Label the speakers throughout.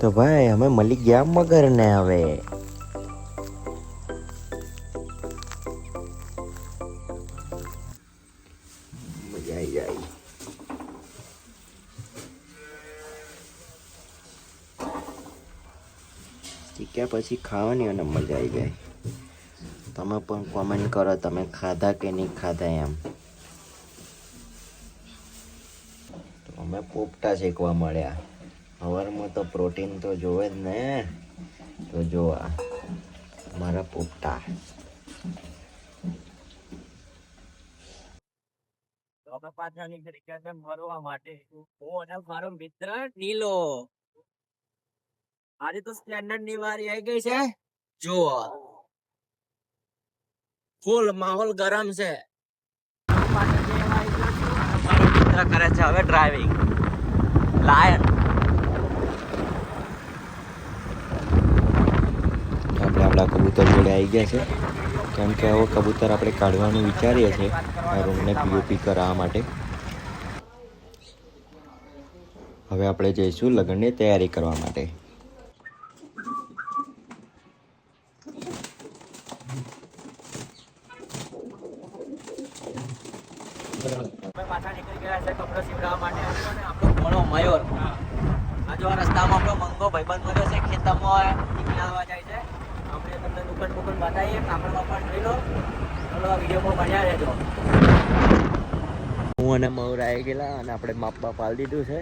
Speaker 1: તો ભાઈ, અમે મળી ગયા મગરને હવે મજા આવી જાય. શીખ્યા પછી ખાવાની અને મજા આવી જાય. તમે પણ કોમેન્ટ કરો, તમે ખાધા કે નહીં ખાધા એમ. અમે પોપટા શેકવા મળ્યા. સવારમાં તો પ્રોટીન તો જોવે જ ને. તો જોવા મારા પોપટા.
Speaker 2: અમે પાછા નીકળી મરવા માટે. હું અને મારો મિત્ર નીલો. આજે તો સ્ટેન્ડર્ડની વારી આવી ગઈ છે. જો ફૂલ માહોલ ગરમ છે. મારો મિત્ર કરે છે હવે ડ્રાઇવિંગ લાયન.
Speaker 1: આપણે કબૂતર જોડે આવી ગયા છે. કેમ કે હવે કબૂતર આપણે કાઢવાનું વિચારીએ છીએ આ રૂમને પીઓપી કરાવવા માટે. હવે આપણે જઈશું લગ્નની તૈયારી કરવા માટે.
Speaker 2: પાછા નીકળી ગયા છે કપડો રસ્તામાં આપણો મંગો ભાઈબંધ મળ્યો છે, ખેતરમાં નીકળવા જાય છે આપણે તમને દુકાન બુકાન બતાવીએ કાપડમાં પણ જોઈ લો. ચલો આ વિડીયોમાં બન્યા રહેજો.
Speaker 1: હું અને મયુર આવી ગયેલા અને આપણે માપ બાપ હાલ દીધું છે.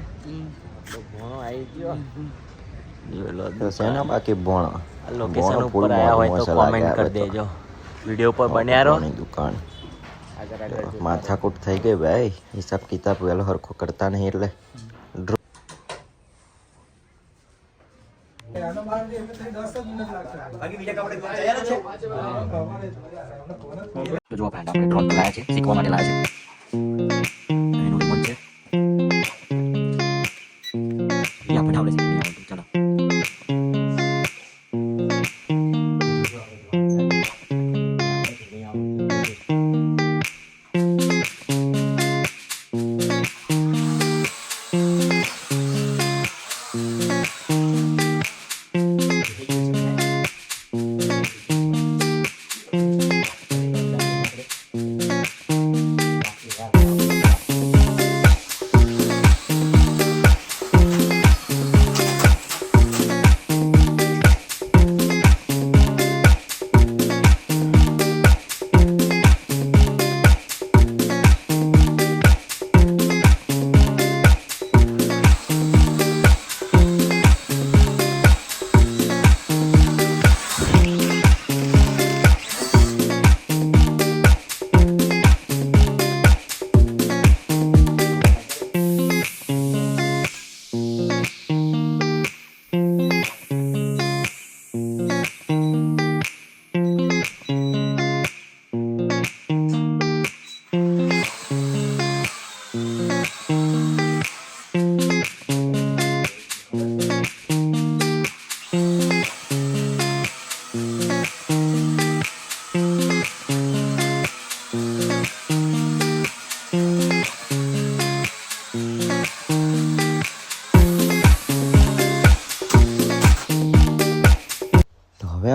Speaker 1: ભણો આવી ગયો. તો છે બાકી ભોણો?
Speaker 2: લોકેશન ઉપર આવ્યા હોય તો કોમેન્ટ કરી દેજો. વીડિયો પર બન્યા રહો.
Speaker 1: દુકાન. માથાકૂટ થઈ ગઈ ભાઈ. હિસાબ કિતાબ વહેલો હરખો કરતા નહીં એટલે.
Speaker 2: તો જો ફ્રેન્ડ આપણે ડ્રોન લાયા છે શીખવા માટે લાયા છે. એનું રિમોટ છે. એ આવડે છે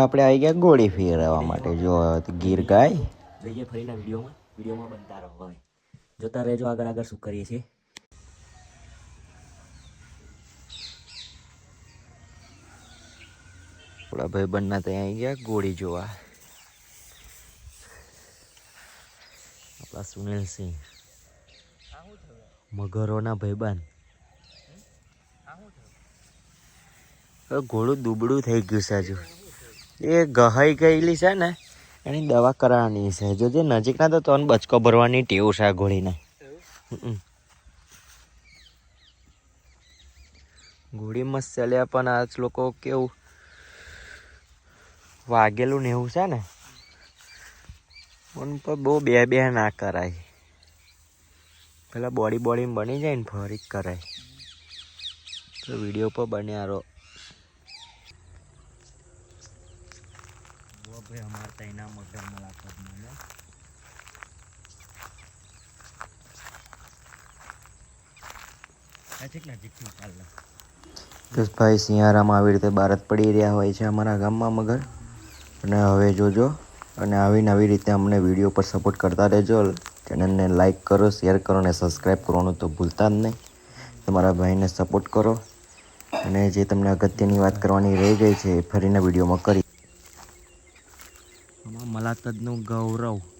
Speaker 1: આપણે આવી ગયા ગોળી ફેરવવા માટે. જો ગીર ગાય.
Speaker 2: જઈએ ફરીના વિડીયોમાં. વિડીયોમાં બનતા રહો હવે. જોતા રહેજો આગળ આગળ શું કરીએ છીએ.
Speaker 1: આપણા ભાઈ બંને ત્યાં આવી ગયા ગોળી જોવા. આપણા સુનિલસિંહ. મગરોના ભાઈબંધ. ઘોડું દુબળું થઈ ગયું હજુ. એ ગહાઈ ગયેલી છે ને, એની દવા કરાવવાની છે. જો જે નજીકના તો તને બચકો ભરવાની ટેવ છે આ ઘોડીને. ઘોડી મસ્ત ચાલ્યા પણ આજ લોકો કેવું વાગેલું ને એવું છે ને. પણ બહુ બે બે ના કરાય. પેલા બોડી બોડી બની જાય ને ફરી કરાય. તો વીડિયો પર બન્યા રહો.
Speaker 2: ભાઈ અમારે તઈના મગર મુલાકાત નજીક નજીકથી ચાલ
Speaker 1: તો ભાઈ સિંહારામાં આવી રીતે બાર પડી રહ્યા હોય છે અમારા ગામમાં મગર. અને હવે જોજો, અને આવીને આવી રીતે અમને વીડિયો પર સપોર્ટ કરતા રહેજો. ચેનલને લાઈક કરો શેર કરો અને સબસ્ક્રાઈબ કરવાનું તો ભૂલતા જ નહીં. તમારા ભાઈને સપોર્ટ કરો. અને જે તમને અગત્યની વાત કરવાની રહી ગઈ છે એ ફરીના વિડીયોમાં કરી Mga malatad ng gawraw.